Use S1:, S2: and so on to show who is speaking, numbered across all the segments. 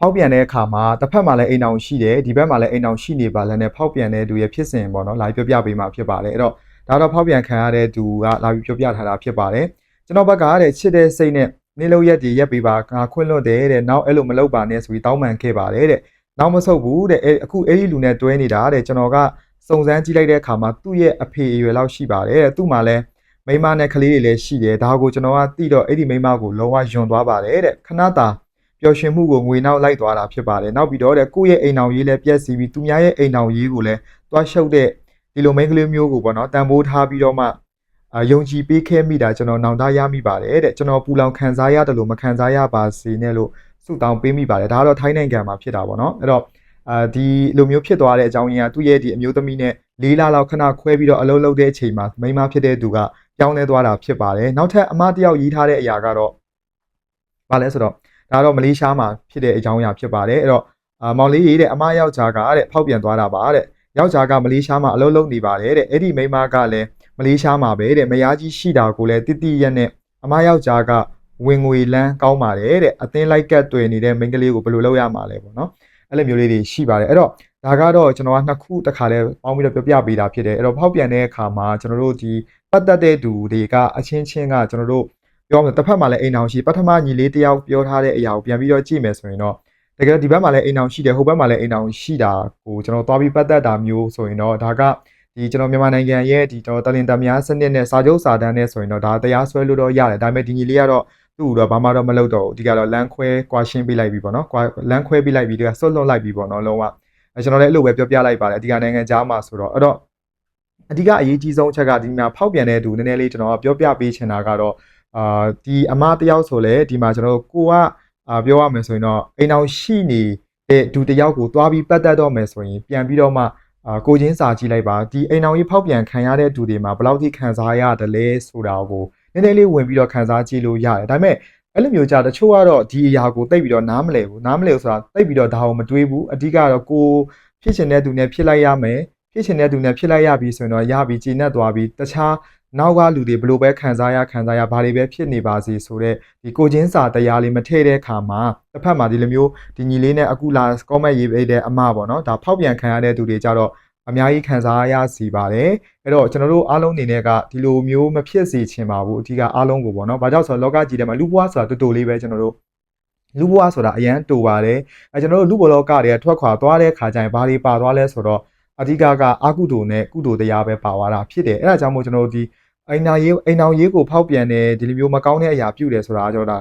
S1: ဖောက်ပြန်တဲ့အခါမှာတစ်ဖက်မှာလည်းအိမ်အောင်ရှိတယ်ဒီဘက်မှာလည်းအိမ်အောင်ရှိနေပါလဲနဲ့ဖောက်ပြန်တဲ့သူရဲ့ဖြစ်စဉ်ပေါ့နော်လာပြီးပြောပြပေးမှာဖြစ်ပါတယ်အဲ့တော့ဒါတော့ဖောက်ပြန်ခံရတဲ့သူကလာပြီးပြောပြထားတာဖြစ်ပါတယ်ကျွန်တော်ဘက်ကတဲ့ချစ်တဲ့စိတ်နဲ့နေလို့ရက်တည်ရက်ပေးပါငါခွင့်လွတ်တယ်တဲ့နောက်အဲ့လိုမလုပ်ပါနဲ့ဆိုပြီးတောင်းပန်ခဲ့ပါတယ်တဲ့နောက်မဆုတ်ဘူးတဲ့အဲ့အခုအဲ့ဒီလူနဲ့တွဲနေတာတဲ့ကျွန်တော်ကစုံစမ်းကြည့်လိုက်တဲ့အခါမှာသူ့ရဲ့အဖေအရွယ်လောက်ရှိပါတယ်တဲ့သူ့မှာလည်းမိန်းမနဲ့ကလေးတွေလည်းရှိတယ်ဒါကိုကျွန်တော်ကသိတော့အဲ့ဒီမိန်းမကိုလုံးဝယွန်သွားပါတယ်တဲ့ခဏတာ ပျော်ရွှင်မှုကိုငွေနောက်လိုက်သွားတာဖြစ်ပါတယ်နောက်ပြီးတော့တဲ့ကိုယ့်ရဲ့အိမ်အောင်ရေးလည်းပြက်စီပြီးသူများရဲ့အိမ်အောင်ရေးကိုလည်းတွားရှုပ်တဲ့ဒီလိုမိန်းကလေးမျိုးကိုပေါ့နော်တန်ဖိုးထားပြီးတော့မှအာယုံကြည်ပေးခဲ့မိတာကျွန်တော်နောင်တရမိပါတယ်တဲ့ကျွန်တော်ပူလောင်ခံစားရတယ်လို့မခံစားရပါစေနဲ့လို့ဆုတောင်းပေးမိပါတယ်ဒါကတော့ထိုင်းနိုင်ငံမှာဖြစ်တာပေါ့နော်အဲ့တော့အာဒီလိုမျိုးဖြစ်သွားတဲ့အကြောင်းရင်းကသူ့ရဲ့ဒီအမျိုးသမီးနဲ့လေးလလောက်ခဏခွဲပြီးတော့အလုပ်လုပ်တဲ့အချိန်မှာမိန်းမဖြစ်တဲ့သူကပြောင်းလဲသွားတာဖြစ်ပါတယ်နောက်ထပ်အမတစ်ယောက်ရေးထားတဲ့အရာကတော့ဘာလဲဆိုတော့ ဒါတော့မလေးရှားမှာဖြစ်တဲ့အကြောင်းအရာဖြစ်ပါတယ်အဲ့တော့အာမောင်လေးရေးတဲ့အမယောက်ျားကတဲ့ဖောက်ပြန်သွားတာပါတဲ့ယောက်ျားကမလေးရှားမှာအလုပ်လုပ်နေပါတယ်တဲ့အဲ့ဒီမိန်းမကလည်းမလေးရှားမှာပဲတဲ့မယားကြီးရှိတာကိုလည်းတိတိရက်နဲ့အမယောက်ျားကဝင်ငွေလန်းကောင်းပါတယ်တဲ့အသင်းလိုက်ကတ်တွေ့နေတဲ့မိန်းကလေးကိုဘယ်လိုလုပ်ရမှာလဲပေါ့နော်အဲ့လိုမျိုးလေးတွေရှိပါတယ်အဲ့တော့ဒါကတော့ကျွန်တော်ကနှစ်ခုတစ်ခါလဲပေါင်းပြီးတော့ပြောပြပေးတာဖြစ်တယ်အဲ့တော့ဖောက်ပြန်တဲ့အခါမှာကျွန်တော်တို့ဒီပတ်သက်တဲ့သူတွေကအချင်းချင်းကကျွန်တော်တို့ ပြောမယ်တစ်ဖက်မှာလည်းအိမ်အောင်ရှိပထမညီလေးတယောက်ပြောထားတဲ့အရာကိုပြန်ပြီးတော့ကြည့်မယ်ဆိုရင်တော့တကယ်ဒီဘက်မှာလည်းအိမ်အောင်ရှိတယ်ဟိုဘက်မှာလည်းအိမ်အောင်ရှိတာကိုကျွန်တော်သွားပြီးပတ်သက်တာမျိုးဆိုရင်တော့ဒါကဒီကျွန်တော်မြန်မာနိုင်ငံရဲ့ဒီကျွန်တော်တလင်တမယာစနစ်နဲ့စာချုပ်စာတမ်းနဲ့ဆိုရင်တော့ဒါတရားစွဲလို့တော့ရတယ်ဒါပေမဲ့ဒီညီလေးကတော့သူ့တော့ဘာမှတော့မလုပ်တော့ဘူးဒီကတော့လမ်းခွဲကွာရှင်းပေးလိုက်ပြီပေါ့နော်ကွာလမ်းခွဲပေးလိုက်ပြီဒီကဆွတ်လွတ်လိုက်ပြီပေါ့နော်လုံးဝအဲကျွန်တော်လည်းအဲ့လိုပဲပြောပြလိုက်ပါတယ်အဓိကနိုင်ငံသားမှာဆိုတော့အဲ့တော့အဓိကအရေးကြီးဆုံးအချက်ကဒီမှာဖောက်ပြန်တဲ့သူနည်းနည်းလေးကျွန်တော်ကပြောပြပေးချင်တာကတော့ အာဒီအမတယောက်ဆိုလဲဒီမှာကျွန်တော်တို့ကိုကအာပြောရမယ်ဆိုရင်တော့အိမ်အောင်ရှိနေတဲ့ဒူတယောက်ကိုသွားပြီးပတ်သက်တော့မယ်ဆိုရင်ပြန်ပြီးတော့မှအာကိုချင်းစာကြည့်လိုက်ပါဒီအိမ်အောင်ကြီးဖောက်ပြန်ခံရတဲ့သူတွေမှာဘယ်လောက်ထိခံစားရတယ်လဲဆိုတာကိုနည်းနည်းလေးဝင်ပြီးတော့ခံစားကြည့်လို့ရတယ်ဒါပေမဲ့အဲ့လိုမျိုးကြတချို့ကတော့ဒီအရာကိုတိတ်ပြီးတော့နားမလည်ဘူးနားမလည်ဆိုတာတိတ်ပြီးတော့ဒါအောင်မတွေးဘူးအဓိကတော့ကိုဖြစ်ချင်တဲ့သူနဲ့ဖြစ်လိုက်ရမယ်ဖြစ်ချင်တဲ့သူနဲ့ဖြစ်လိုက်ရပြီဆိုရင်တော့ရပြီကြည်နက်သွားပြီတခြား နောက်ကလူတွေဘလို့ပဲခံစားရခံစားရဘာတွေပဲဖြစ်နေပါစေဆိုတော့ဒီကိုချင်းစာတရားလေးမထည့်တဲ့အခါမှာတစ်ဖက်မှာဒီလိုမျိုးဒီညီလေးနဲ့အခုလာ comment ရေးပေးတဲ့အမပေါ့နော်ဒါဖောက်ပြန်ခံရတဲ့သူတွေကြတော့အများကြီးခံစားရစီပါတယ်အဲ့တော့ကျွန်တော်တို့အားလုံးအနေနဲ့ကဒီလိုမျိုးမဖြစ်စေချင်ပါဘူးအဓိကအားလုံးကိုပေါ့နော်ဘာကြောင့်ဆိုတော့လောကကြီးထဲမှာလူဘွားဆိုတာတူတူလေးပဲကျွန်တော်တို့လူဘွားဆိုတာအရန်တူပါတယ်အဲကျွန်တော်တို့လူဘလောကတွေကထွက်ခွာသွားတဲ့ခါကျရင်ဘာတွေပါသွားလဲဆိုတော့အဓိကကအာကုသိုလ်နဲ့ကုသိုလ်တရားပဲပါသွားတာဖြစ်တယ်အဲ့ဒါကြောင့်မို့ကျွန်တော်တို့ဒီ အိမ်နာရေးအိမ်အောင်ရေးကိုဖောက်ပြန်တယ်ဒီလိုမျိုးမကောင်းတဲ့အရာပြုတယ်ဆိုတာကြောတာ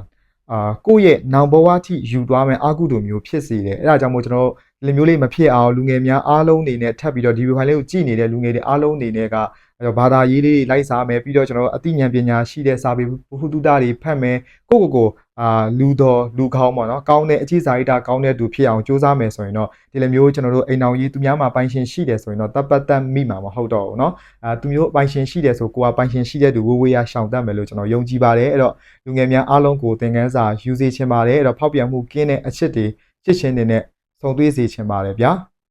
S1: အာကိုယ့်ရဲ့နောင်ဘဝထိယူသွားမယ်အာကုသိုလ်မျိုးဖြစ်စေတယ်အဲ့ဒါကြောင့်မို့ကျွန်တော်တို့ ဒီလိုမျိုးလေးမဖြစ်အောင်လူငယ်များအားလုံးအနေနဲ့ထပ်ပြီးတော့ဒီဗီဒီယိုဖိုင်လေးကိုကြည့်နေတဲ့လူငယ်တွေအားလုံးအနေနဲ့ကအဲ့တော့ဘာသာရေးလေးလိုက်စားမယ်ပြီးတော့ကျွန်တော်တို့အသိဉာဏ်ပညာရှိတဲ့စာပေဘုဟုတုတတွေဖတ်မယ်ကိုယ့်ကိုယ်ကိုအာလူတော်လူကောင်းပေါ့နော်ကောင်းတဲ့အကြည့်စာရိတာကောင်းတဲ့သူဖြစ်အောင်ကြိုးစားမယ်ဆိုရင်တော့ဒီလိုမျိုးကျွန်တော်တို့အိမ်အောင်ရေးသူများမှာပိုင်ရှင်ရှိတယ်ဆိုရင်တော့တပ်ပတ်သက်မိမှာမဟုတ်တော့ဘူးเนาะအာသူမျိုးပိုင်ရှင်ရှိတယ်ဆိုကိုကပိုင်ရှင်ရှိတဲ့သူဝေးဝေးရရှောင်တတ်မယ်လို့ကျွန်တော်ယုံကြည်ပါတယ်အဲ့တော့လူငယ်များအားလုံးကိုသင်ခန်းစာယူစေချင်ပါတယ်အဲ့တော့ဖောက်ပြန်မှုကင်းတဲ့အချစ်တွေချစ်ချင်းတွေနဲ့ ဆုံသွေးစေချင်ပါတယ်ဗျာ